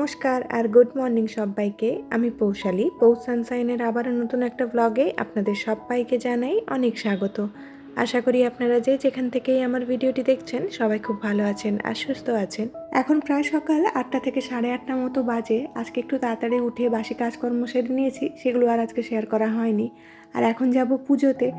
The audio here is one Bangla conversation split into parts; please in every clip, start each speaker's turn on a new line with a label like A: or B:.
A: নমস্কার আর গুড মর্নিং সবাইকে। আমি পৌশালী। পৌষ সানসাইনের আবারও নতুন একটা ব্লগে আপনাদের সবাইকে জানাই অনেক স্বাগত। আশা করি আপনারা যে যেখান থেকেই আমার ভিডিওটি দেখছেন, সবাই খুব ভালো আছেন আর সুস্থ আছেন। এখন প্রায় সকাল আটটা থেকে সাড়ে আটটা মতো বাজে। আজকে একটু তাড়াতাড়ি উঠে বাসি কাজকর্ম সেরে নিয়েছি, সেগুলো আর আজকে শেয়ার করা হয়নি। আর এখন যাব পুজোতে।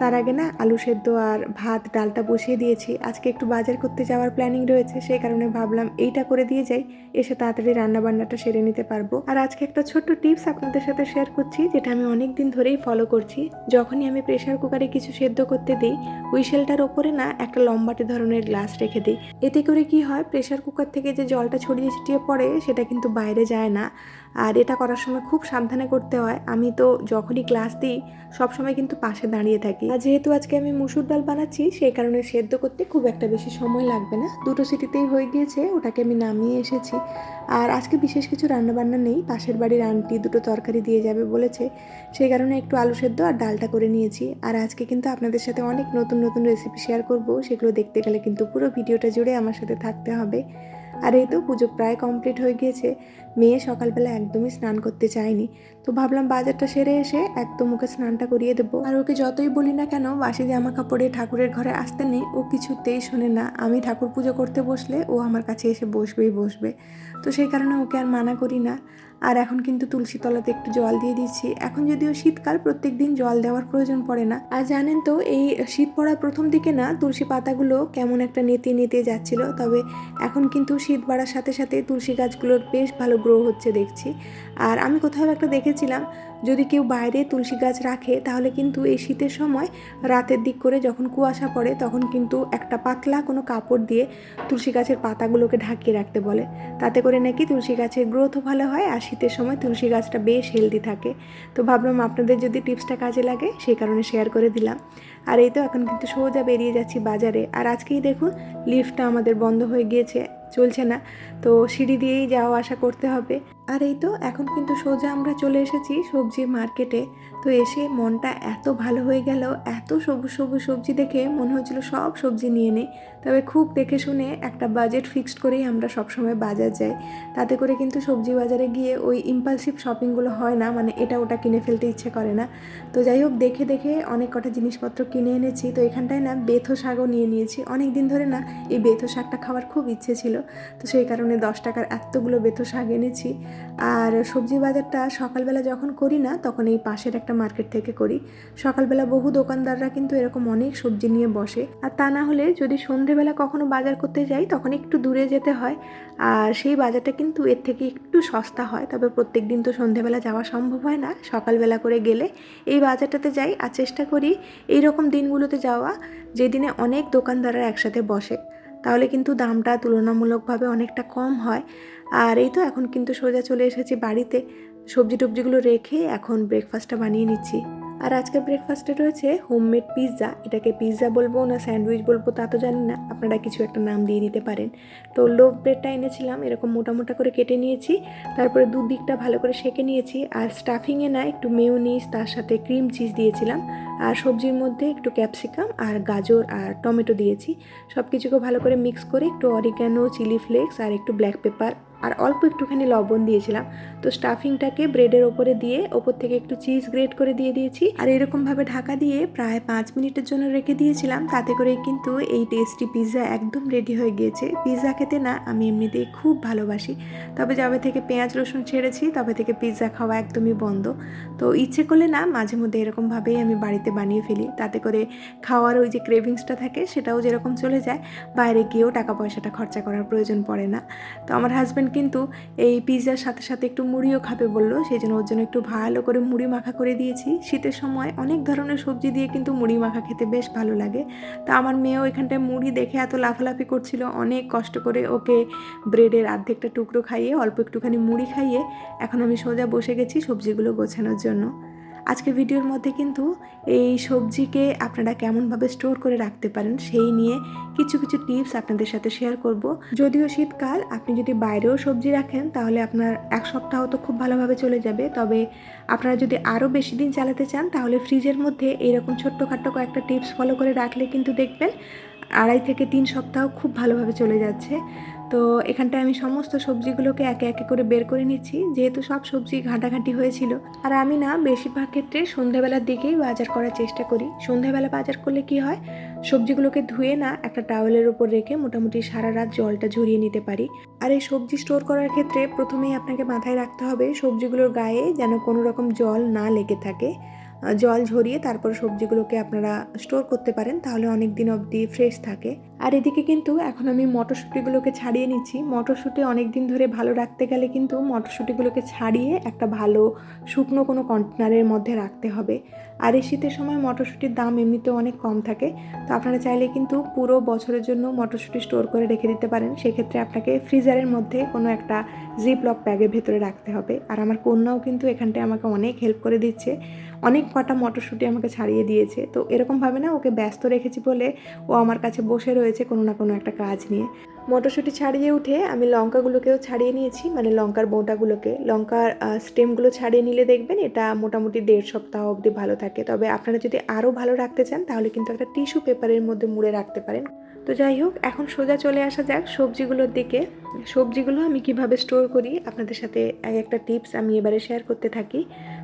A: তার আগে না আলু সেদ্ধ আর ভাত, ডালটা বসিয়ে দিয়েছি। আজকে একটু বাজার করতে যাওয়ার প্ল্যানিং রয়েছে, সেই কারণে ভাবলাম এইটা করে দিয়ে যাই, এসে তাড়াতাড়ি রান্না বান্নাটা সেরে নিতে পারব। আর আজকে একটা ছোট্ট টিপস আপনাদের সাথে শেয়ার করছি, যেটা আমি অনেক দিন ধরেই ফলো করছি। যখনই আমি প্রেশার কুকারে কিছু সেদ্ধ করতে দিই হুইসেলটার ওপরে না একটা লম্বাটে ধরনের গ্লাস রেখে দিই। এতে করে কি হয় প্রেশার কুকার থেকে যে জলটা ছড়িয়ে ছিটিয়ে পড়ে, সেটা কিন্তু বাইরে যায় না। আর এটা করার সময় খুব সাবধানে করতে হয়। আমি তো যখনই ক্লাস দিই, সবসময় কিন্তু পাশে দাঁড়িয়ে থাকি। আর যেহেতু আজকে আমি মুসুর ডাল বানাচ্ছি, সেই কারণে সেদ্ধ করতে খুব একটা বেশি সময় লাগবে না। দুটো সিটিতেই হয়ে গিয়েছে, ওটাকে আমি নামিয়ে এসেছি। আর আজকে বিশেষ কিছু রান্নাবান্না নেই। পাশের বাড়ির আন্টি দুটো তরকারি দিয়ে যাবে বলেছে। সেই কারণে একটু আলু সেদ্ধ আর ডালটা করে নিয়েছি। আর আজকে কিন্তু আপনাদের সাথে অনেক নতুন নতুন রেসিপি শেয়ার করব। সেগুলো দেখতে গেলে কিন্তু পুরো ভিডিওটা জুড়ে আমার সাথে থাকতে হবে। আর এই তো পুজো প্রায় কমপ্লিট হয়ে গিয়েছে। মেয়ে সকালবেলা একদমই স্নান করতে চায়নি। তো ভাবলাম বাজারটা সেরে এসে একদম ওকে স্নানটা করিয়ে দেবো। আর ওকে যতই বলি না কেন বাসি জামা কাপড়ে ঠাকুরের ঘরে আসতে নেই। ও কিছুতেই শোনে না। আমি ঠাকুর পুজো করতে বসলে ও আমার কাছে এসে বসবেই বসবে। তো সেই কারণে ওকে আর মানা করি না। আর এখন কিন্তু তুলসী তলাতে একটু জল দিয়ে দিচ্ছি। এখন যদিও শীতকাল প্রত্যেক দিন জল দেওয়ার প্রয়োজন পড়ে না। আর জানেন তো, এই শীত পড়ার প্রথম দিকে না, তুলসী পাতাগুলো কেমন একটা নেতে নেতে যাচ্ছিল। তবে এখন কিন্তু শীত বাড়ার সাথে সাথে তুলসী গাছগুলোর বেশ ভালো গ্রো হচ্ছে দেখছি। আর আমি কোথাও একটা দেখেছিলাম, যদি কেউ বাইরে তুলসী গাছ রাখে, তাহলে কিন্তু এই শীতের সময় রাতের দিক করে যখন কুয়াশা পড়ে, তখন কিন্তু একটা পাতলা কোনো কাপড় দিয়ে তুলসী গাছের পাতাগুলোকে ঢাকিয়ে রাখতে বলে। তাতে করে নাকি তুলসী গাছের গ্রোথও ভালো হয়, আর শীতের সময় তুলসী গাছটা বেশ হেলদি থাকে। তো ভাবলাম আপনাদের যদি টিপসটা কাজে লাগে সেই কারণে শেয়ার করে দিলাম। আর এই তো এখন কিন্তু সোজা বেরিয়ে যাচ্ছি বাজারে। আর আজকেই দেখুন লিফটটা আমাদের বন্ধ হয়ে গিয়েছে। চলছে না। তো সিঁড়ি দিয়েই যাওয়া আসা করতে হবে। আর এই তো, এখন কিন্তু সোজা আমরা চলে এসেছি সবজি মার্কেটে। তো এসে মনটা এত ভালো হয়ে গেল, এত সবুজ সবুজ সবজি দেখে মনে হচ্ছিল সব সবজি নিয়ে নেই। তবে খুব দেখে শুনে একটা বাজেট ফিক্সড করেই আমরা সবসময় বাজার যাই। তাতে করে কিন্তু সবজি বাজারে গিয়ে ওই ইম্পালসিভ শপিংগুলো হয় না মানে এটা ওটা কিনে ফেলতে ইচ্ছে করে না। তো যাই হোক, দেখে দেখে অনেক কটা জিনিসপত্র কিনে এনেছি। তো এখানটায় না বেথো শাকও নিয়ে নিয়েছি। অনেক দিন ধরে না এই বেথো শাকটা খাওয়ার খুব ইচ্ছে ছিল। তো সেই কারণে দশ টাকার এতগুলো বেথো শাক এনেছি। আর সবজি বাজারটা সকালবেলা যখন করি না, তখন এই পাশের একটা মার্কেট থেকে করি। সকালবেলা বহু দোকানদাররা কিন্তু এরকম অনেক সবজি নিয়ে বসে। আর তা না হলে যদি সন্ধেবেলা কখনো বাজার করতে যাই, তখন একটু দূরে যেতে হয়। আর সেই বাজারটা কিন্তু এর থেকে একটু সস্তা হয়। তবে প্রত্যেক দিন তো সন্ধেবেলা যাওয়া সম্ভব হয় না। সকালবেলা করে গেলে এই বাজারটাতে যাই। আর চেষ্টা করি এই রকম দিনগুলোতে যাওয়া, যেদিনে অনেক দোকানদাররা একসাথে বসে। তাহলে কিন্তু দামটা তুলনামূলকভাবে অনেকটা কম হয়। আর এই তো এখন কিন্তু সোজা চলে এসেছি বাড়িতে। সবজি টবজিগুলো রেখে এখন ব্রেকফাস্টটা বানিয়ে নিচ্ছি। আর আজকের ব্রেকফাস্টে রয়েছে হোমমেড পিৎজা এটাকে পিৎজা বলব না স্যান্ডউইচ বলব তা তো জানি না। আপনারা কিছু একটা নাম দিয়ে দিতে পারেন। তো লোভ ব্রেডটা এনেছিলাম, এরকম মোটা মোটা করে কেটে নিয়েছি। তারপরে দু দিকটা ভালো করে সেকে নিয়েছি। আর স্টাফিংয়ে না একটু মেয়োনিজ তার সাথে ক্রিম চিজ দিয়েছিলাম। আর সবজির মধ্যে একটু ক্যাপসিকাম আর গাজর আর টমেটো দিয়েছি। সব কিছুকে ভালো করে মিক্স করে একটু অরিগ্যানো চিলি ফ্লেক্স আর একটু ব্ল্যাক পেপার আর অল্প একটুখানি লবণ দিয়েছিলাম। তো স্টাফিংটাকে ব্রেডের ওপরে দিয়ে ওপর থেকে একটু চিজ গ্রেট করে দিয়ে দিয়েছি। আর এরকমভাবে ঢাকা দিয়ে প্রায় পাঁচ মিনিটের জন্য রেখে দিয়েছিলাম। তাতে করে কিন্তু এই টেস্টি পিৎজা একদম রেডি হয়ে গিয়েছে। পিৎজা খেতে না আমি এমনিতেই খুব ভালোবাসি। তবে যবে থেকে পেঁয়াজ, রসুন ছেড়েছি, তবে থেকে পিৎজা খাওয়া একদমই বন্ধ। তো ইচ্ছে করলে না মাঝে মধ্যে এরকমভাবেই আমি বাড়িতে বানিয়ে ফেলি। তাতে করে খাওয়ার ওই যে ক্রেভিংসটা থাকে, সেটাও যেরকম চলে যায়, বাইরে গিয়েও টাকা পয়সাটা খরচা করার প্রয়োজন পড়ে না। তো আমার হাজব্যান্ড কিন্তু এই পিৎজার সাথে সাথে একটু মুড়িও খাবে বলল, সেই জন্য ওর জন্য একটু ভালো করে মুড়ি মাখা করে দিয়েছি। শীতের সময় অনেক ধরনের সবজি দিয়ে কিন্তু মুড়ি মাখা খেতে বেশ ভালো লাগে। তো আমার মেয়েও এখানটায় মুড়ি দেখে এত লাফালাফি করছিল, অনেক কষ্ট করে ওকে ব্রেডের অর্ধেকটা টুকরো খাইয়ে, অল্প একটুখানি মুড়ি খাইয়ে, এখন আমি সোজা বসে গেছি সবজিগুলো গোছানোর জন্য। আজকে ভিডিওর মধ্যে কিন্তু এই সবজিকে আপনারা কেমনভাবে স্টোর করে রাখতে পারেন, সেই নিয়ে কিছু কিছু টিপস আপনাদের সাথে শেয়ার করব। যদিও শীতকাল, আপনি যদি বাইরেও সবজি রাখেন, তাহলে আপনার এক সপ্তাহ তো খুব ভালোভাবে চলে যাবে। তবে আপনারা যদি আরও বেশি দিন চালাতে চান, তাহলে ফ্রিজের মধ্যে এইরকম ছোট্টখাট্ট কয়েকটা টিপস ফলো করে রাখলে কিন্তু দেখবেন আড়াই থেকে তিন সপ্তাহ খুব ভালোভাবে চলে যাচ্ছে। তো এখানটায় আমি সমস্ত সবজিগুলোকে একে একে করে বের করে নিচ্ছি। যেহেতু সব সবজি ঘাঁটাঘাঁটি হয়েছিল। আর আমি না বেশিরভাগ ক্ষেত্রে সন্ধ্যাবেলার দিকেই বাজার করার চেষ্টা করি। সন্ধ্যাবেলা বাজার করলে কি হয়? সবজিগুলোকে ধুয়ে না একটা টাওয়েলের উপর রেখে মোটামুটি সারা রাত জলটা ঝরিয়ে নিতে পারি। আর এই সবজি স্টোর করার ক্ষেত্রে প্রথমেই আপনাকে মাথায় রাখতে হবে সবজিগুলোর গায়ে যেন কোনো রকম জল না লেগে থাকে। জল ঝরিয়ে তারপর সবজিগুলোকে আপনারা স্টোর করতে পারেন, তাহলে অনেক দিন অবধি ফ্রেশ থাকে। আর এদিকে কিন্তু এখন আমি মটরশুঁটিগুলোকে ছাড়িয়ে নিচ্ছি। মটরশুঁটি অনেক দিন ধরে ভালো রাখতে গেলে কিন্তু মটরশুঁটিগুলোকে ছাড়িয়ে একটা ভালো শুকনো কোনো কন্টেনারের মধ্যে রাখতে হবে। আর এই শীতের সময় মটরশুঁটির দাম এমনিতেও অনেক কম থাকে। তো আপনারা চাইলে কিন্তু পুরো বছরের জন্য মটরশুঁটি স্টোর করে রেখে দিতে পারেন। সেক্ষেত্রে আপনাকে ফ্রিজারের মধ্যে কোনো একটা জিপ লক ব্যাগের ভেতরে রাখতে হবে। আর আমার কন্যাও কিন্তু এখানটায় আমাকে অনেক হেল্প করে দিচ্ছে। অনেক কটা মটরশুঁটি আমাকে ছাড়িয়ে দিয়েছে। তো এরকমভাবে না ওকে ব্যস্ত রেখেছি বলে ও আমার কাছে বসে রয়েছে কোনো না কোনো একটা কাজ নিয়ে। মটরশুঁটি ছাড়িয়ে উঠে আমি লঙ্কাগুলোকেও ছাড়িয়ে নিয়েছি মানে লঙ্কার বোঁটাগুলোকে। লঙ্কার স্টেমগুলো ছাড়িয়ে নিলে দেখবেন এটা মোটামুটি দেড় সপ্তাহ অবধি ভালো থাকে। তবে আপনারা যদি আরও ভালো রাখতে চান তাহলে কিন্তু একটা টিস্যু পেপারের মধ্যে মুড়ে রাখতে পারেন। তো যাই হোক, এখন সোজা চলে আসা যাক সবজিগুলোর দিকে। সবজিগুলো আমি কীভাবে স্টোর করি, আপনাদের সাথে এক একটা টিপস আমি এবারে শেয়ার করতে থাকি।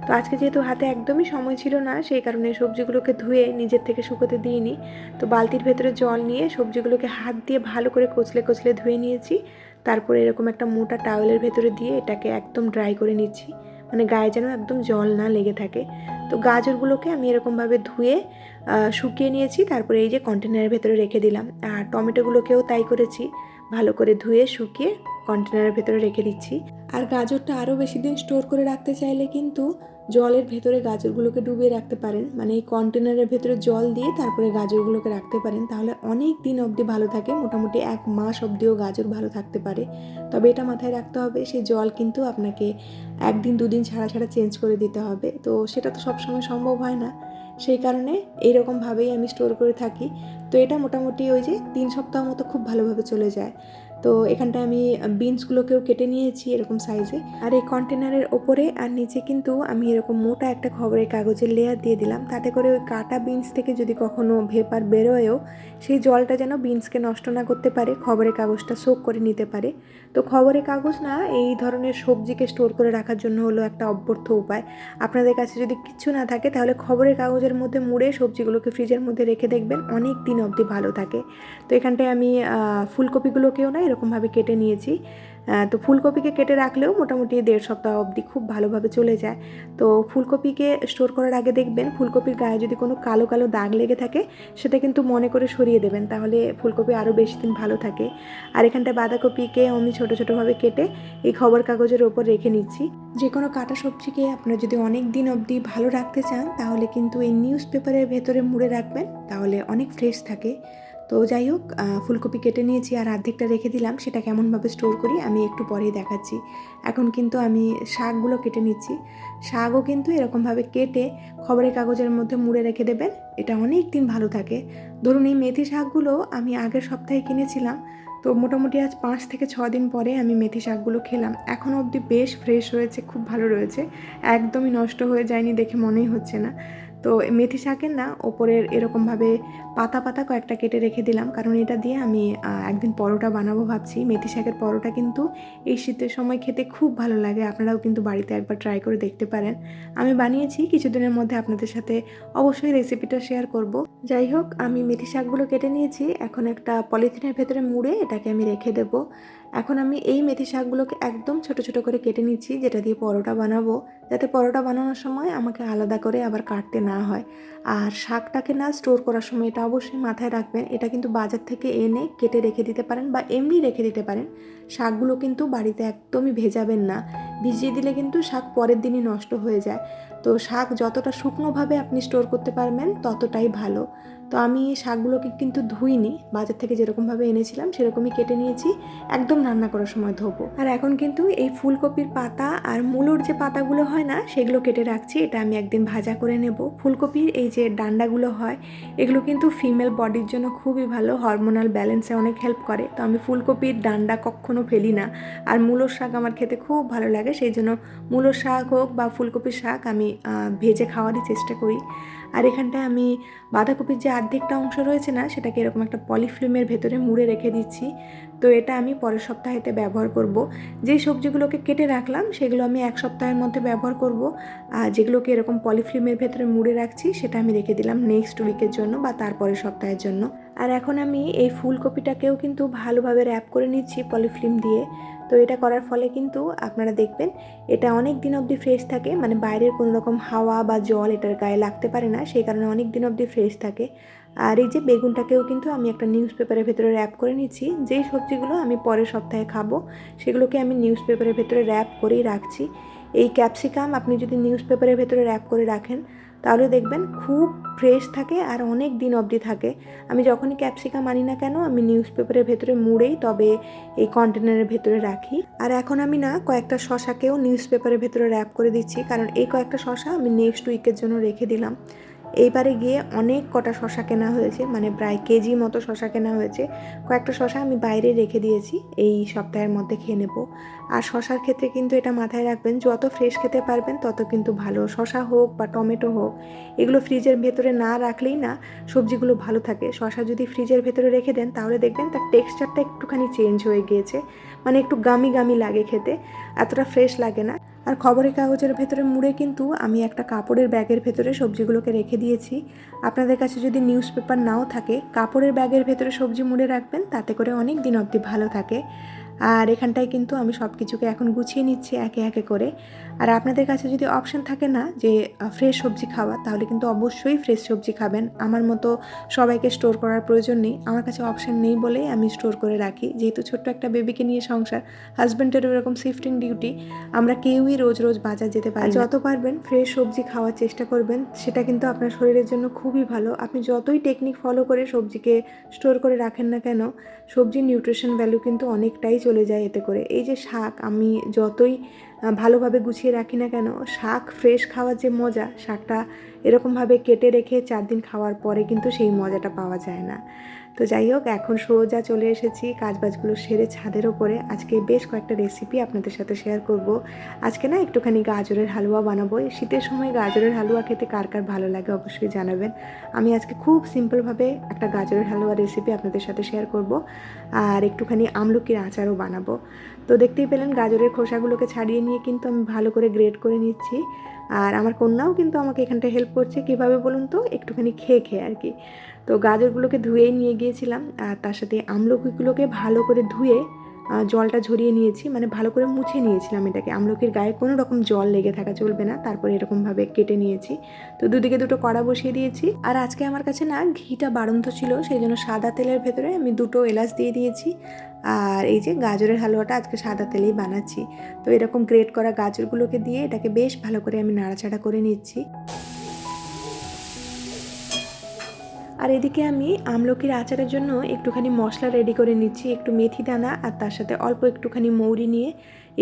A: তো আজকে যেহেতু হাতে একদমই সময় ছিল না, সেই কারণে সবজিগুলোকে ধুয়ে নিজের থেকে শুকোতে দিইনি। তো বালতির ভেতরে জল নিয়ে সবজিগুলোকে হাত দিয়ে ভালো করে কচলে কচলে ধুয়ে নিয়েছি। তারপরে এরকম একটা মোটা টাওয়েলের ভেতরে দিয়ে এটাকে একদম ড্রাই করে নিচ্ছি। মানে গায়ে যেন একদম জল না লেগে থাকে। তো গাজরগুলোকে আমি এরকমভাবে ধুয়ে শুকিয়ে নিয়েছি, তারপরে এই যে কন্টেনারের ভেতরে রেখে দিলাম। আর টমেটোগুলোকেও তাই করেছি, ভালো করে ধুয়ে, শুকিয়ে কন্টেনারের ভেতরে রেখে দিচ্ছি। আর গাজরটা আরও বেশি দিন স্টোর করে রাখতে চাইলে কিন্তু জলের ভেতরে গাজরগুলোকে ডুবিয়ে রাখতে পারেন। মানে এই কন্টেনারের ভেতরে জল দিয়ে তারপরে গাজরগুলোকে রাখতে পারেন। তাহলে অনেক দিন অবধি ভালো থাকে। মোটামুটি এক মাস অবধিও গাজর ভালো থাকতে পারে। তবে এটা মাথায় রাখতে হবে, সেই জল কিন্তু আপনাকে একদিন, দুদিন ছাড়া ছাড়া চেঞ্জ করে দিতে হবে। তো সেটা তো সবসময় সম্ভব হয় না। সেই কারণে এইরকমভাবেই আমি স্টোর করে থাকি। তো এটা মোটামুটি ওই যে তিন সপ্তাহ মতো খুব ভালোভাবে চলে যায়। তো এখানটায় আমি বিনসগুলোকেও কেটে নিয়েছি এরকম সাইজে আর এই কন্টেনারের ওপরে আর নিচে কিন্তু আমি এরকম মোটা একটা খবরের কাগজের লেয়ার দিয়ে দিলাম। তাতে করে ওই কাটা বিনস থেকে যদি কখনো ভেপার বেরোয়ও, সেই জলটা যেন বিনসকে নষ্ট না করতে পারে, খবরের কাগজটা সোক করে নিতে পারে। তো খবরের কাগজ না, এই ধরনের সবজিকে স্টোর করে রাখার জন্য হলো একটা অব্যর্থ উপায়। আপনাদের কাছে যদি কিচ্ছু না থাকে, তাহলে খবরের কাগজের মধ্যে মুড়ে সবজিগুলোকে ফ্রিজের মধ্যে রেখে দেখবেন, অনেক দিন অবধি ভালো থাকে। তো এখানটায় আমি ফুলকপিগুলোকেও না এরকমভাবে কেটে নিয়েছি। তো ফুলকপিকে কেটে রাখলেও মোটামুটি দেড় সপ্তাহ অবধি খুব ভালোভাবে চলে যায়। তো ফুলকপিকে স্টোর করার আগে দেখবেন, ফুলকপির গায়ে যদি কোনো কালো কালো দাগ লেগে থাকে, সেটা কিন্তু মনে করে সরিয়ে দেবেন। তাহলে ফুলকপি আরও বেশি দিন ভালো থাকে। আর এখানটায় বাঁধাকপিকে আমি ছোটো ছোটোভাবে কেটে এই খবর কাগজের ওপর রেখে নিচ্ছি। যে কোনো কাটা সবজিকে আপনারা যদি অনেক দিন অবধি ভালো রাখতে চান, তাহলে কিন্তু এই নিউজ পেপারের ভেতরে মুড়ে রাখবেন, তাহলে অনেক ফ্রেশ থাকে। তো যাই হোক ফুলকপি কেটে নিয়েছি আর অর্ধেকটা রেখে দিলাম। সেটা কেমনভাবে স্টোর করি, আমি একটু পরেই দেখাচ্ছি। এখন কিন্তু আমি শাকগুলো কেটে নিচ্ছি। শাকও কিন্তু এরকমভাবে কেটে খবরের কাগজের মধ্যে মুড়ে রেখে দেবেন। এটা অনেক দিন ভালো থাকে। ধরুন, এই মেথি শাকগুলো আমি আগের সপ্তাহে কিনেছিলাম। তো মোটামুটি আজ পাঁচ থেকে ছ দিন পরে আমি মেথি শাকগুলো খেলাম। এখনও অবধি বেশ ফ্রেশ রয়েছে, খুব ভালো রয়েছে। একদমই নষ্ট হয়ে যায়নি দেখে মনেই হচ্ছে না। তো মেথি শাকের না ওপরের এরকমভাবে পাতা পাতা কয়েকটা কেটে রেখে দিলাম। কারণ এটা দিয়ে আমি একদিন পরোটা বানাবো ভাবছি। মেথি শাকের পরোটা কিন্তু এই শীতের সময় খেতে খুব ভালো লাগে। আপনারাও কিন্তু বাড়িতে একবার ট্রাই করে দেখতে পারেন। আমি বানিয়েছি, কিছুদিনের মধ্যে আপনাদের সাথে অবশ্যই রেসিপিটা শেয়ার করব। যাই হোক, আমি মেথি শাকগুলো কেটে নিয়েছি। এখন একটা পলিথিনের ভেতরে মুড়ে এটাকে আমি রেখে দেবো। এখন আমি এই মেথি শাকগুলোকে একদম ছোট ছোট করে কেটে নিচ্ছি, যেটা দিয়ে পরোটা বানাবো। যাতে পরোটা বানানোর সময় আমাকে আলাদা করে আবার কাটতে না হয়। আর শাকটাকে না স্টোর করার সময় এটা অবশ্যই মাথায় রাখবেন, এটা কিন্তু বাজার থেকে এনে কেটে রেখে দিতে পারেন বা এমনি রেখে দিতে পারেন। শাকগুলো কিন্তু বাড়িতে একদমই ভেজাবেন না। ভিজিয়ে দিলে কিন্তু শাক পরের দিনই নষ্ট হয়ে যায়। তো শাক যতটা শুকনোভাবে আপনি স্টোর করতে পারবেন, ততটাই ভালো। তো আমি শাকগুলোকে কিন্তু ধুইনি, বাজার থেকে যেরকমভাবে এনেছিলাম সেরকমই কেটে নিয়েছি, একদম রান্না করার সময় ধোবো। আর এখন কিন্তু এই ফুলকপির পাতা আর মূলোর যে পাতাগুলো হয় না, সেগুলো কেটে রাখছি, এটা আমি একদিন ভাজা করে নেব। ফুলকপির এই যে ডান্ডাগুলো হয়, এগুলো কিন্তু ফিমেল বডির জন্য খুবই ভালো, হরমোনাল ব্যালেন্সে অনেক হেল্প করে। তো আমি ফুলকপির ডান্ডা কখনো ফেলি না। আর মূলোর শাক আমার খেতে খুব ভালো লাগে, সেই জন্য মূলোর শাক হোক বা ফুলকপির শাক আমি ভেজে খাওয়ারই চেষ্টা করি। আর এখানটায় আমি বাঁধাকপির যে অর্ধেকটা অংশ রয়েছে না, সেটাকে এরকম একটা পলিফিল্মের ভেতরে মুড়ে রেখে দিচ্ছি। তো এটা আমি পরের সপ্তাহেতে ব্যবহার করব। যে সবজিগুলোকে কেটে রাখলাম, সেগুলো আমি এক সপ্তাহের মধ্যে ব্যবহার করব। আর যেগুলোকে এরকম পলিফিল্মের ভেতরে মুড়ে রাখছি, সেটা আমি রেখে দিলাম নেক্সট উইকের জন্য বা তারপরের সপ্তাহের জন্য। আর এখন আমি এই ফুলকপিটাকেও কিন্তু ভালোভাবে র্যাপ করে নিচ্ছি পলিফিল্ম দিয়ে। তো এটা করার ফলে কিন্তু আপনারা দেখবেন এটা অনেক দিন অবধি ফ্রেশ থাকে মানে বাইরের কোনো রকম হাওয়া বা জল এটার গায়ে লাগতে পারে না, সেই কারণে অনেক দিন অবধি ফ্রেশ থাকে। আর এই যে বেগুনটাকেও কিন্তু আমি একটা নিউজ পেপারের ভেতরে র্যাপ করে নিচ্ছি, যেই সবজিগুলো আমি পরের সপ্তাহে খাব সেগুলোকে আমি নিউজ পেপারের ভেতরে র্যাপ করেই রাখছি। এই ক্যাপসিকাম আপনি যদি নিউজ পেপারের ভেতরে র্যাপ করে রাখেন তাহলে দেখবেন খুব ফ্রেশ থাকে আর অনেক দিন অবধি থাকে। আমি যখনই ক্যাপসিকাম আনি না কেন, আমি নিউজ পেপারের ভেতরে মুড়েই তবে এই কন্টেনারের ভেতরে রাখি। আর এখন আমি না কয়েকটা শশাকেও নিউজ পেপারের ভেতরে র্যাপ করে দিচ্ছি, কারণ এই কয়েকটা শশা আমি নেক্সট উইকের জন্য রেখে দিলাম। এইবারে গিয়ে অনেক কটা শশা কেনা হয়েছে মানে প্রায় কেজি মতো শশা কেনা হয়েছে। কয়েকটা শশা আমি বাইরে রেখে দিয়েছি, এই সপ্তাহের মধ্যে খেয়ে নেব। আর শশার ক্ষেত্রে কিন্তু এটা মাথায় রাখবেন, যত ফ্রেশ খেতে পারবেন, তত কিন্তু ভালো। শশা হোক বা টমেটো হোক, এগুলো ফ্রিজের ভেতরে না রাখলেই না সবজিগুলো ভালো থাকে। শশা যদি ফ্রিজের ভেতরে রেখে দেন, তাহলে দেখবেন তার টেক্সচারটা একটুখানি চেঞ্জ হয়ে গিয়েছে। মানে একটু গামি গামি লাগে খেতে, এতটা ফ্রেশ লাগে না। আর খবরের কাগজের ভেতরে মুড়ে কিন্তু আমি একটা কাপড়ের ব্যাগের ভেতরে সবজিগুলোকে রেখে দিয়েছি। আপনাদের কাছে যদি নিউজ পেপার নাও থাকে, কাপড়ের ব্যাগের ভেতরে সবজি মুড়ে রাখবেন, তাতে করে অনেক দিন অবধি ভালো থাকে। আর এখানটায় কিন্তু আমি সব কিছুকে এখন গুছিয়ে নিচ্ছি একে একে করে। আর আপনাদের কাছে যদি অপশান থাকে না যে ফ্রেশ সবজি খাওয়া, তাহলে কিন্তু অবশ্যই ফ্রেশ সবজি খাবেন। আমার মতো সবাইকে স্টোর করার প্রয়োজন নেই। আমার কাছে অপশান নেই বলেই আমি স্টোর করে রাখি। যেহেতু ছোট্ট একটা বেবিকে নিয়ে সংসার হাজব্যান্ডেরও এরকম শিফটিং ডিউটি আমরা কেউই রোজ রোজ বাজার যেতে পারি যত পারবেন ফ্রেশ সবজি খাওয়ার চেষ্টা করবেন। সেটা কিন্তু আপনার শরীরের জন্য খুবই ভালো। আপনি যতই টেকনিক ফলো করে সবজিকে স্টোর করে রাখেন না কেন, সবজির নিউট্রিশন ভ্যালু কিন্তু অনেকটাই চলে যায় এতে করে। এই যে শাক, আমি যতই ভালোভাবে গুছিয়ে রাখি না কেন? শাক ফ্রেশ খাওয়ার যে মজা, শাকটা এরকমভাবে কেটে রেখে চার দিন খাওয়ার পরে কিন্তু সেই মজাটা পাওয়া যায় না। তো যাই হোক, এখন সোজা চলে এসেছি কাজবাজগুলো সেরে ছাদের ওপরে। আজকে বেশ কয়েকটা রেসিপি আপনাদের সাথে শেয়ার করব। আজকে না একটুখানি গাজরের হালুয়া বানাবো। শীতের সময় গাজরের হালুয়া খেতে কার কার ভালো লাগে অবশ্যই জানাবেন। আমি আজকে খুব সিম্পলভাবে একটা গাজরের হালুয়া রেসিপি আপনাদের সাথে শেয়ার করব। আর একটুখানি আমলকির আচারও বানাবো। তো দেখতেই পেলেন গাজরের খোসাগুলোকে ছাড়িয়ে নিয়ে কিন্তু আমি ভালো করে গ্রেড করে নিচ্ছি। আর আমার কন্যাও কিন্তু আমাকে এখানটা হেল্প করছে। কীভাবে বলুন তো? একটুখানি খেয়ে খেয়ে আর কি। তো গাজরগুলোকে ধুয়েই নিয়ে গিয়েছিলাম, আর তার সাথে আমলকিগুলোকে ভালো করে ধুয়ে জলটা ঝরিয়ে নিয়েছি মানে ভালো করে মুছে নিয়েছিলাম এটাকে। আমলকির গায়ে কোনো রকম জল লেগে থাকা চলবে না, তারপরে এরকমভাবে কেটে নিয়েছি। তো দুদিকে দুটো কড়া বসিয়ে দিয়েছি। আর আজকে আমার কাছে না ঘিটা বাড়ন্ত ছিল সেই জন্য সাদা তেলের ভেতরে আমি দুটো এলাচ দিয়ে দিয়েছি। আর এই যে গাজরের হালুয়াটা আজকে সাদা তেলেই বানাচ্ছি। তো এরকম গ্রেট করা গাজরগুলোকে দিয়ে এটাকে বেশ ভালো করে আমি নাড়াচাড়া করে নিচ্ছি। আর এদিকে আমি আমলকির আচারের জন্য একটুখানি মশলা রেডি করে নিচ্ছি, একটু মেথি দানা আর তার সাথে অল্প একটুখানি মৌরি নিয়ে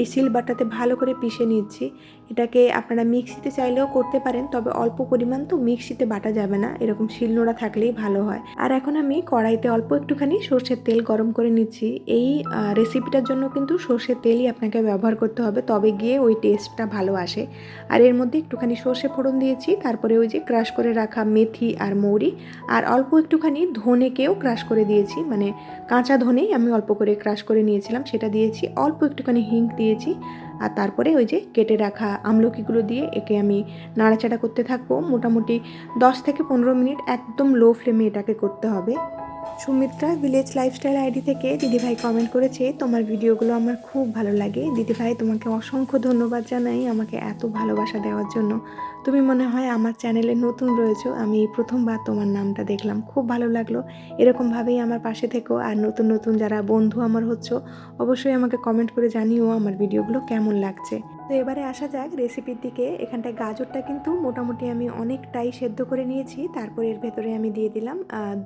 A: এই সিলবাটাতে ভালো করে পিষে নিচ্ছি। এটাকে আপনারা মিক্সিতে চাইলেও করতে পারেন, তবে অল্প পরিমাণ তো মিক্সিতে বাটা যাবে না, এরকম শিলনোড়া থাকলেই ভালো হয়। আর এখন আমি কড়াইতে অল্প একটুখানি সর্ষের তেল গরম করে নিচ্ছি। এই রেসিপিটার জন্য কিন্তু সর্ষের তেলই আপনাকে ব্যবহার করতে হবে, তবে গিয়ে ওই টেস্টটা ভালো আসে। আর এর মধ্যে একটুখানি সর্ষে ফোড়ন দিয়েছি, তারপরে ওই যে ক্রাশ করে রাখা মেথি আর মৌরি, আর অল্প একটুখানি ধনেকেও ক্রাশ করে দিয়েছি মানে কাঁচা ধনেই আমি অল্প করে ক্রাশ করে নিয়েছিলাম, সেটা দিয়েছি। অল্প একটুখানি হিং দিয়েছি। আর তারপরে ওই যে কেটে রাখা আমলকিগুলো দিয়ে একে আমি নাড়াচাড়া করতে থাকব। মোটামুটি দশ থেকে পনেরো মিনিট একদম লো ফ্লেমে এটাকে করতে হবে। সুমিত্রা ভিলেজ লাইফস্টাইল আইডি থেকে দিদিভাই কমেন্ট করেছে, তোমার ভিডিওগুলো আমার খুব ভালো লাগে। দিদিভাই, তোমাকে অসংখ্য ধন্যবাদ জানাই আমাকে এত ভালোবাসা দেওয়ার জন্য। তুমি মনে হয় আমার চ্যানেলে নতুন রয়েছো। আমি প্রথমবার তোমার নামটা দেখলাম। খুব ভালো লাগল। এরকমভাবেই আমার পাশে থেকো। আর নতুন নতুন যারা বন্ধু আমার হচ্ছে, অবশ্যই আমাকে কমেন্ট করে জানিও আমার ভিডিওগুলো কেমন লাগছে। তো এবারে আসা যাক রেসিপির দিকে। এখানটায় গাজরটা কিন্তু মোটামুটি আমি অনেকটাই সেদ্ধ করে নিয়েছি। তারপর এর ভেতরে আমি দিয়ে দিলাম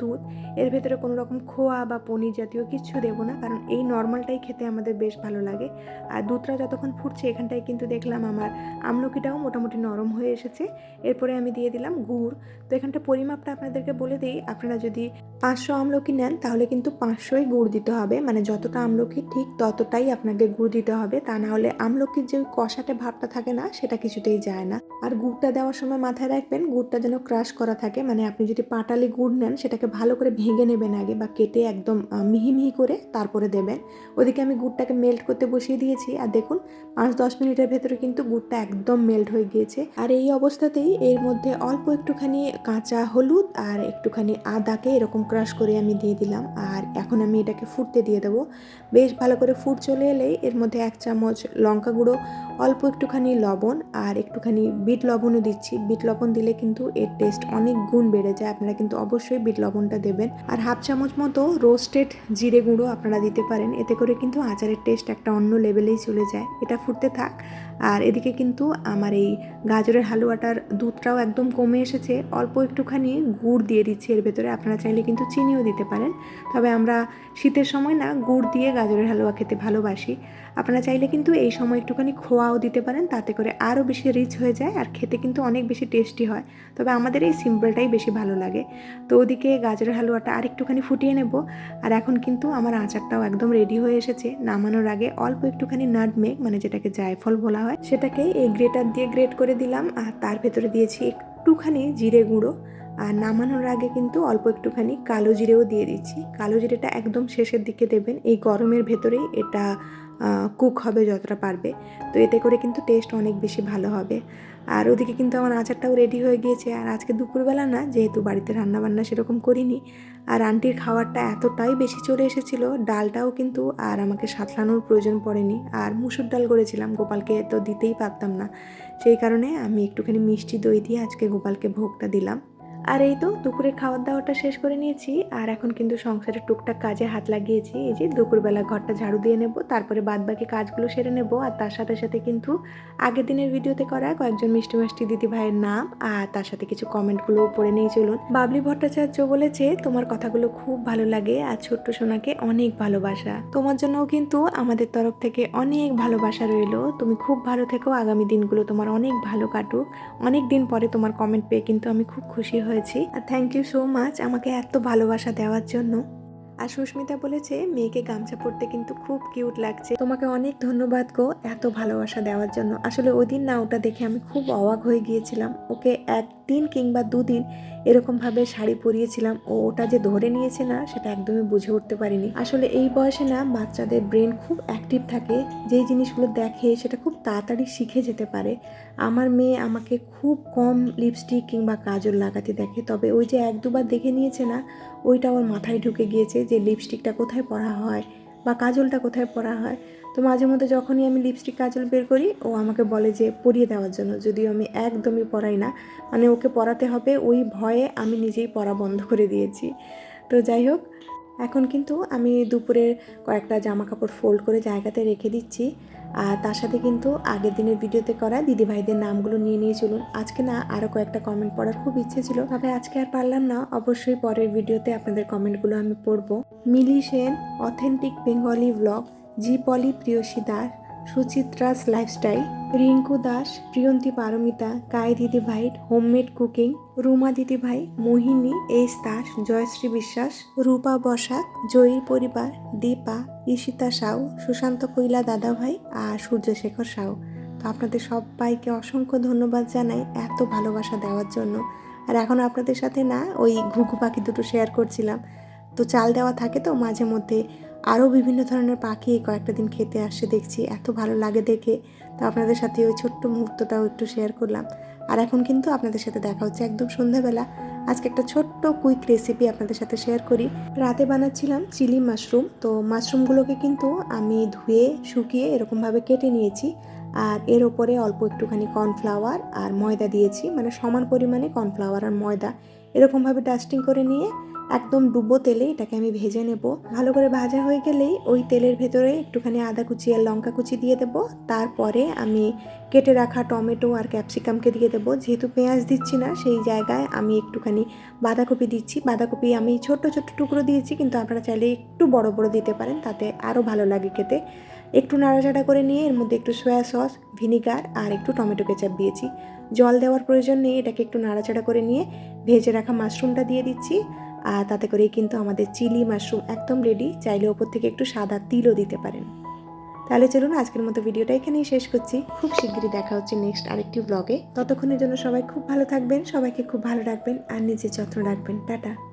A: দুধ। এর ভেতরে কোনো রকম খোয়া বা পনির জাতীয় কিছু দেবো না, কারণ এই নর্মালটাই খেতে আমাদের বেশ ভালো লাগে। আর দুধটা যতক্ষণ ফুটছে, এখানটায় কিন্তু দেখলাম আমার আমলকিটাও মোটামুটি নরম হয়ে এসেছে। এরপরে আমি দিয়ে দিলাম গুড়। তো এখানটা পরিমাপটা আপনাদেরকে বলে দিই, আপনারা যদি পাঁচশো আমলকি নেন, তাহলে কিন্তু পাঁচশোই গুড় দিতে হবে। মানে যতটা আমলকি ঠিক ততটাই আপনাকে গুড় দিতে হবে। তা না হলে আমলকির যে কষা রসাটে ভাবটা থাকে না, সেটা কিছুতেই যায় না। আর গুড়টা দেওয়ার সময় মাথায় রাখবেন, গুড়টা যেন ক্রাশ করা থাকে। মানে আপনি যদি পাটালি গুড় নেন, সেটাকে ভালো করে ভেঙে নেবেন আগে বা কেটে একদম মিহি মিহি করে তারপরে দেবেন। ওদিকে আমি গুড়টাকে মেল্ট করতে বসিয়ে দিয়েছি। আর দেখুন পাঁচ দশ মিনিটের ভেতরে কিন্তু গুড়টা একদম মেল্ট হয়ে গিয়েছে। আর এই অবস্থাতেই এর মধ্যে অল্প একটুখানি কাঁচা হলুদ আর একটুখানি আদাকে এরকম ক্রাশ করে আমি দিয়ে দিলাম। আর এখন আমি এটাকে ফুটতে দিয়ে দেবো। বেশ ভালো করে ফুট চলে এলেই এর মধ্যে এক চামচ লঙ্কা গুঁড়ো অল্প একটুখানি লবণ আর একটুখানি বিট লবণও দিচ্ছি। বিট লবণ দিলে কিন্তু এর টেস্ট অনেক গুণ বেড়ে যায়। আপনারা কিন্তু অবশ্যই বিট লবণটা দেবেন। আর হাফ চামচ মতো রোস্টেড জিরে গুঁড়ো আপনারা দিতে পারেন। এতে করে কিন্তু আচারের টেস্ট একটা অন্য লেভেলেই চলে যায়। এটা ফুটতে থাক। আর এদিকে কিন্তু আমার এই গাজরের হালুয়াটার দুধটাও একদম কমে এসেছে। অল্প একটুখানি গুড় দিয়ে দিচ্ছি। এর ভেতরে আপনারা চাইলে কিন্তু চিনিও দিতে পারেন। তবে আমরা শীতের সময় না, গুড় দিয়ে গাজরের হালুয়া খেতে ভালোবাসি। আপনারা চাইলে কিন্তু এই সময় একটুখানি খোয়াও দিতে পারেন, তাতে করে আরও বেশি রিচ হয়ে যায় আর খেতে কিন্তু অনেক বেশি টেস্টি হয়। তবে আমাদের এই সিম্পলটাই বেশি ভালো লাগে। তো ওদিকে গাজরের হালুয়াটা আর একটুখানি ফুটিয়ে নেব। আর এখন কিন্তু আমার আচারটাও একদম রেডি হয়ে এসেছে। নামানোর আগে অল্প একটুখানি নাটমেগ মানে যেটাকে জায়ফল বলা হয়, সেটাকে এই গ্রেটার দিয়ে গ্রেট করে দিলাম। আর তার ভেতরে দিয়েছি একটুখানি জিরে গুঁড়ো। আর নামানোর আগে কিন্তু অল্প একটুখানি কালো জিরেও দিয়ে দিচ্ছি। কালো জিরেটা একদম শেষের দিকে দেবেন। এই গরমের ভেতরেই এটা কুক হবে যতটা পারবে। তো এতে করে কিন্তু টেস্ট অনেক বেশি ভালো হবে। আর ওদিকে কিন্তু আমার আচারটাও রেডি হয়ে গিয়েছে। আর আজকে দুপুরবেলা না, যেহেতু বাড়িতে রান্নাবান্না সেরকম করিনি, আর আন্টির খাবারটা এতটাই বেশি চলে এসেছিল, ডালটাও কিন্তু আর আমাকে সাতলানোর প্রয়োজন পড়েনি। আর মুসুর ডাল করেছিলাম, গোপালকে তো দিতেই পারতাম না। সেই কারণে আমি একটুখানি মিষ্টি দই দিয়ে আজকে গোপালকে ভোগটা দিলাম। আর এই তো দুপুরের খাওয়ার দাওয়াটা শেষ করে নিয়েছি, আর এখন কিন্তু সংসারের টুকটাক কাজে হাত লাগিয়েছি, এই যে দুপুরবেলা ঘরটা ঝাড়ু দিয়ে নেব, তারপরে বাদ বাকি কাজগুলো সেরে নেব, আর তার সাথে সাথে কিন্তু আগের দিনের ভিডিওতে করা কয়েকজন মিষ্টি মিষ্টি দিদি ভাইয়ের নাম, আর তার সাথে কিছু কমেন্টগুলোও পড়ে নিয়ে চলুন। বাবলি ভট্টাচার্য বলেছে, তোমার কথাগুলো খুব ভালো লাগে, আর ছোট্ট সোনাকে অনেক ভালোবাসা। তোমার জন্যও কিন্তু আমাদের তরফ থেকে অনেক ভালোবাসা রইল। তুমি খুব ভালো থেকো, আগামী দিনগুলো তোমার অনেক ভালো কাটুক। অনেক দিন পরে তোমার কমেন্ট পেয়ে কিন্তু আমি খুব খুশি হয়েছি। আর থ্যাংক ইউ সো মাচ আমাকে এত ভালোবাসা দেওয়ার জন্য। আর সুস্মিতা বলেছে, মেয়েকে গামছা পরতে কিন্তু খুব কিউট লাগছে। তোমাকে অনেক ধন্যবাদ গো, এত ভালোবাসা দেওয়ার জন্য। আসলে ওই দিন না, ওটা দেখে আমি খুব অবাক হয়ে গিয়েছিলাম। ওকে একদিন কিংবা দুদিন এরকমভাবে শাড়ি পরিয়েছিলাম। ও ওটা যে ধরে নিয়েছে না, সেটা একদমই বুঝে উঠতে পারিনি। আসলে এই বয়সে না, বাচ্চাদের ব্রেন খুব অ্যাক্টিভ থাকে। যেই জিনিসগুলো দেখে, সেটা খুব তাড়াতাড়ি শিখে যেতে পারে। আমার মেয়ে আমাকে খুব কম লিপস্টিক কিংবা কাজল লাগাতে দেখে। তবে ওই যে এক দুবার দেখে নিয়েছে না, ওইটা ওর মাথায় ঢুকে গিয়েছে যে লিপস্টিকটা কোথায় পরা হয় বা কাজলটা কোথায় পরা হয়। তো মাঝে মধ্যে যখনই আমি লিপস্টিক কাজল বের করি, ও আমাকে বলে যে পরিয়ে দেওয়ার জন্য, যদিও আমি একদমই পরাই না। মানে ওকে পরাতে হবে, ওই ভয়ে আমি নিজেই পরা বন্ধ করে দিয়েছি। তো যাই হোক, এখন কিন্তু আমি দুপুরের কয়েকটা জামা কাপড় ফোল্ড করে জায়গাতে রেখে দিচ্ছি। আর তার সাথে কিন্তু আগের দিনের ভিডিওতে করা দিদি ভাইদের নামগুলো নিয়ে নিয়ে চলুন। আজকে না আরও কয়েকটা কমেন্ট পড়ার খুব ইচ্ছে ছিল। তবে আজকে আর পারলাম না। অবশ্যই পরের ভিডিওতে আপনাদের কমেন্টগুলো আমি পড়ব। Mili Sen authentic Bengali blog জি পলি প্রিয়সী দাস সুচিত্রাস লাইফস্টাইল রিঙ্কু দাস, প্রিয়ন্তী পারমিতা কায় দিদি ভাই হোমমেড কুকিং রুমা দিদি ভাই মোহিনী এইস দাস, জয়শ্রী বিশ্বাস, রূপা বসাক, জয়ীর পরিবার, দীপা, ঈশিতা সাউ, সুশান্ত কৈলা দাদা ভাই আর সূর্যশেখর সাউ। তো আপনাদের সবাইকে অসংখ্য ধন্যবাদ জানাই এত ভালোবাসা দেওয়ার জন্য। আর এখন আপনাদের সাথে না ওই ঘুঘু পাখি দুটো শেয়ার করছিলাম। তো চাল দেওয়া থাকে তো মাঝে মধ্যে। আরও বিভিন্ন ধরনের পাখি কয়েকটা দিন খেতে আসছে দেখছি এত ভালো লাগে দেখে। তো আপনাদের সাথে ওই ছোট্ট মুহূর্তটাও একটু শেয়ার করলাম। আর এখন কিন্তু আপনাদের সাথে দেখা হচ্ছে একদম সন্ধ্যাবেলা। আজকে একটা ছোট্ট কুইক রেসিপি আপনাদের সাথে শেয়ার করি। রাতে বানাচ্ছিলাম চিলি মাশরুম তো মাশরুমগুলোকে কিন্তু আমি ধুয়ে, শুকিয়ে এরকমভাবে কেটে নিয়েছি। আর এর ওপরে অল্প একটুখানি কর্নফ্লাওয়ার আর ময়দা দিয়েছি। মানে সমান পরিমাণে কর্নফ্লাওয়ার আর ময়দা। এরকমভাবে ডাস্টিং করে নিয়ে একদম ডুবো তেলে এটাকে আমি ভেজে নেব। ভালো করে ভাজা হয়ে গেলেই ওই তেলের ভেতরে একটুখানি আদা কুচি আর লঙ্কা কুচি দিয়ে দেবো। তারপরে আমি কেটে রাখা টমেটো আর ক্যাপসিকামকে দিয়ে দেবো। যেহেতু পেঁয়াজ দিচ্ছি না, সেই জায়গায় আমি একটুখানি বাঁধাকপি দিচ্ছি। বাঁধাকপি আমি ছোট্ট ছোট্ট টুকরো দিয়েছি, কিন্তু আপনারা চাইলে একটু বড় বড় দিতে পারেন, তাতে আরও ভালো লাগে খেতে। একটু নাড়াচাড়া করে নিয়ে এর মধ্যে একটু সয়া সস, ভিনিগার আর একটু টমেটো কেচাপ দিয়েছি। জল দেওয়ার প্রয়োজন নেই, এটাকে একটু নাড়াচাড়া করে নিয়ে ভেজে রাখা মাশরুমটা দিয়ে দিচ্ছি। আর তাতে করেই কিন্তু আমাদের চিলি মাশরুম একদম রেডি চাইলে ওপর থেকে একটু সাদা তিলও দিতে পারেন। তাহলে চলুন আজকের মতো ভিডিওটা এখানেই শেষ করছি। খুব শিগগিরই দেখা হচ্ছে নেক্সট আরেকটি ব্লগে ততক্ষণের জন্য সবাই খুব ভালো থাকবেন, সবাইকে খুব ভালো রাখবেন, আর নিজের যত্ন রাখবেন। টাটা।